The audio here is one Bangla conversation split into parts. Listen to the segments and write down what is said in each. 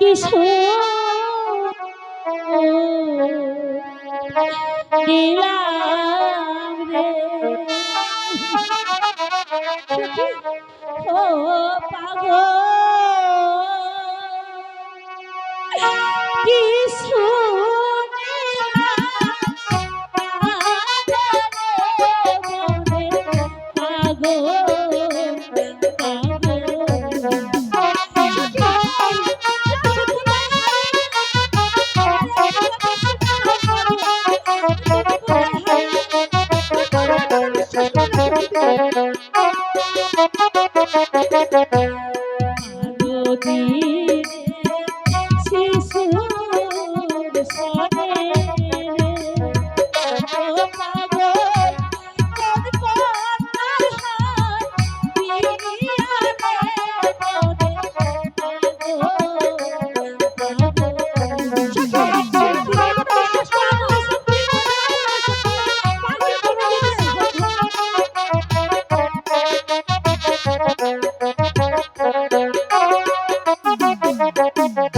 কিশোর দিলাম রে। ও পাগল। কি শিশুর রে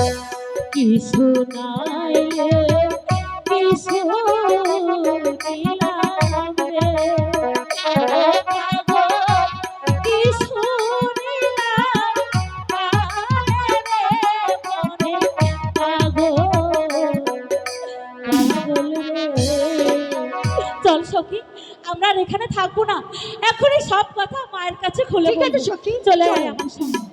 চল সখী আমরা আর এখানে থাকব না। এখনই সব কথা মায়ের কাছে খুলে ঠিক আছে। সখী, চলে। আয় আমার সঙ্গে।